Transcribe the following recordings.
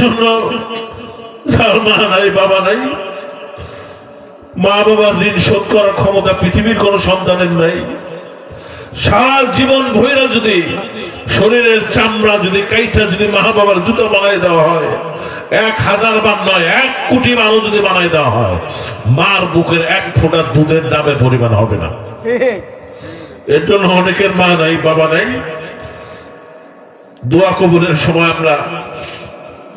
জন্য যার মা নাই, বাবা নাই। মা বাবার ঋণ শোধ করার ক্ষমতা পৃথিবীর কোন সন্তানের নাই। সারা জীবন ভৈরা যদি, শরীরের চামড়া যদি, কাইটা যদি মা বাবার জুতো বানাই দেওয়া হয়, এক হাজার বার নয়, এক কোটি বারও যদি বানাই দেওয়া হয়, মার বুকের এক ফোঁটা দুধের দামের পরিমাণ হবে না। এর জন্য অনেকের মা নাই, বাবা নাই। দোয়া কবুলের সময় আমরা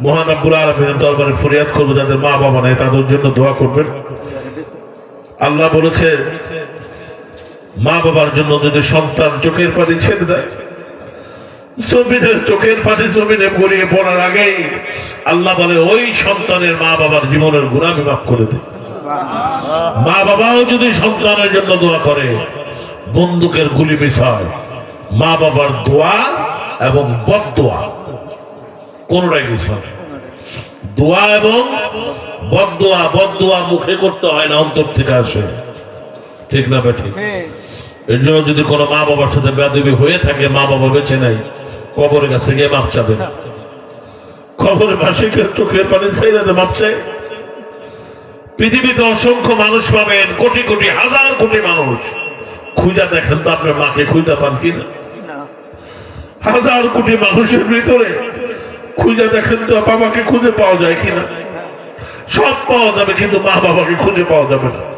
মহান আব্বুল আলমিনের দরবারে ফরিয়াদ করব, যাদের মা বাবা নাই, তাদের জন্য দোয়া করবেন। আল্লাহ বলেছে, মা বাবার জন্য যদি সন্তান চোখের পানি ছেড়ে দেয়, জমিনের চোখের পানি জমিনে গড়িয়ে পড়ার আগেই আল্লাহ বলে, ওই সন্তানের মা বাবার জীবনের গুণামি মাফ করে দেয় মা বাবাও যদি সন্তানের জন্য দোয়া করে, বন্দুকের গুলি মিশায়। মা বাবার দোয়া এবং বদ দোয়া কোনটাই মিস দোয়া এবং বদ দোয়া বদ দোয়া মুখে করতে হয় না অন্তর থেকে আসে। ঠিক না বেঠিক এর জন্য যদি কোনো মা বাবার সাথে বেদবি হয়ে থাকে মা বাবা বেঁচে নাই কবরের কাছে গিয়ে মাপ চাবেন। কবরের পাশে চোখের পানি চাইলে মাপ চাই। পৃথিবীতে অসংখ্য মানুষ পাবেন কোটি কোটি হাজার কোটি মানুষ। খুঁজা দেখেন তো আপনার মাকে খুঁজা পান কিনা? হাজার কোটি মানুষের ভিতরে খুঁজে দেখেন তো বাবাকে খুঁজে পাওয়া যায় কিনা? সব পাওয়া যাবে, কিন্তু মা বাবাকে খুঁজে পাওয়া যাবে না।